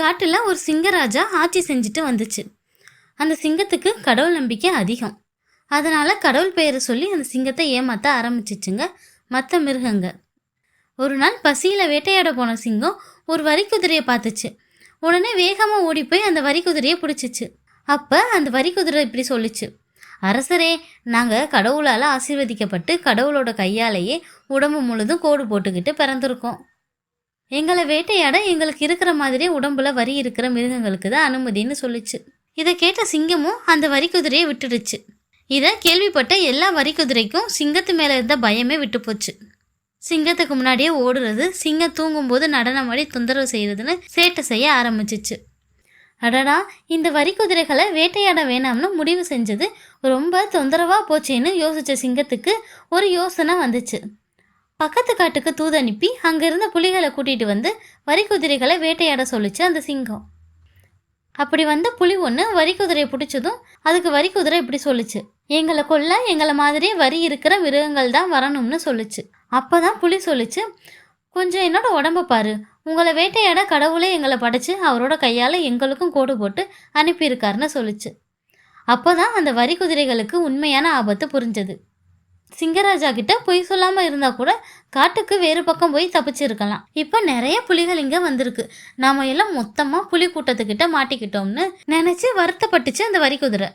காட்டில் ஒரு சிங்கராஜா ஆட்சி செஞ்சுட்டு வந்துச்சு. அந்த சிங்கத்துக்கு கடவுள் நம்பிக்கை அதிகம். அதனால் கடவுள் பெயரை சொல்லி அந்த சிங்கத்தை ஏமாத்த ஆரம்பிச்சிச்சுங்க மற்ற மிருகங்க ஒரு நாள் பசியில் வேட்டையாட போன சிங்கம் ஒரு வரிக்குதிரையை பார்த்துச்சு. உடனே வேகமாக ஓடி போய் அந்த வரிக்குதிரையை பிடிச்சிச்சு. அப்போ அந்த வரிக்குதிரை இப்படி சொல்லுச்சு. அரசரே நாங்கள் கடவுளால் ஆசீர்வதிக்கப்பட்டு கடவுளோட கையாலேயே உடம்பு முழுதும் கோடு போட்டுக்கிட்டு பிறந்திருக்கோம். எங்களை வேட்டையாட எங்களுக்கு இருக்கிற மாதிரியே உடம்புல வரி இருக்கிற மிருகங்களுக்கு தான் அனுமதின்னு சொல்லிச்சு. இதை கேட்ட சிங்கமும் அந்த வரிக்குதிரையை விட்டுடுச்சு. இதை கேள்விப்பட்ட எல்லா வரிக்குதிரைக்கும் சிங்கத்து மேலே இருந்த பயமே விட்டு போச்சு. சிங்கத்துக்கு முன்னாடியே ஓடுறது சிங்கம் தூங்கும்போது நடனமாடி தொந்தரவு செய்கிறதுன்னு சேட்டை செய்ய ஆரம்பிச்சிச்சு. அடடா இந்த வரிக்குதிரைகளை வேட்டையாட வேணாம்னு முடிவு செஞ்சது ரொம்ப தொந்தரவாக போச்சேன்னு யோசித்த சிங்கத்துக்கு ஒரு யோசனை வந்துச்சு. பக்கத்து காட்டுக்கு தூது அனுப்பி அங்கிருந்த புலிகளை கூட்டிட்டு வந்து வரிக்குதிரைகளை வேட்டையாட சொல்லுச்சு அந்த சிங்கம். அப்படி வந்த புலி ஒன்று வரிக்குதிரையை பிடிச்சதும் அதுக்கு வரிக்குதிரை இப்படி சொல்லுச்சு. எங்களை கொல்ல எங்களை மாதிரியே வரி இருக்கிற மிருகங்கள் தான் வரணும்னு சொல்லுச்சு. அப்போதான் புலி சொல்லுச்சு கொஞ்சம் என்னோட உடம்ப பாரு. உங்களை வேட்டையாட கடவுளே எங்களை படைச்சு அவரோட கையால் எங்களுக்கும் கோடு போட்டு அனுப்பியிருக்காருன்னு சொல்லுச்சு. அப்போதான் அந்த வரி குதிரைகளுக்கு உண்மையான ஆபத்து புரிஞ்சது. சிங்கராஜா கிட்ட பொய் சொல்லாம இருந்தா கூட காட்டுக்கு வேறு பக்கம் போய் தப்பிச்சிருக்கலாம். இப்போ நிறைய புலிகள் இங்க வந்திருக்கு. நாம எல்லாம் மொத்தமா புலி கூட்டத்துக்கிட்ட மாட்டிக்கிட்டோம்னு நினைச்சு வருத்தப்பட்டுச்சு அந்த வரி குதிரை.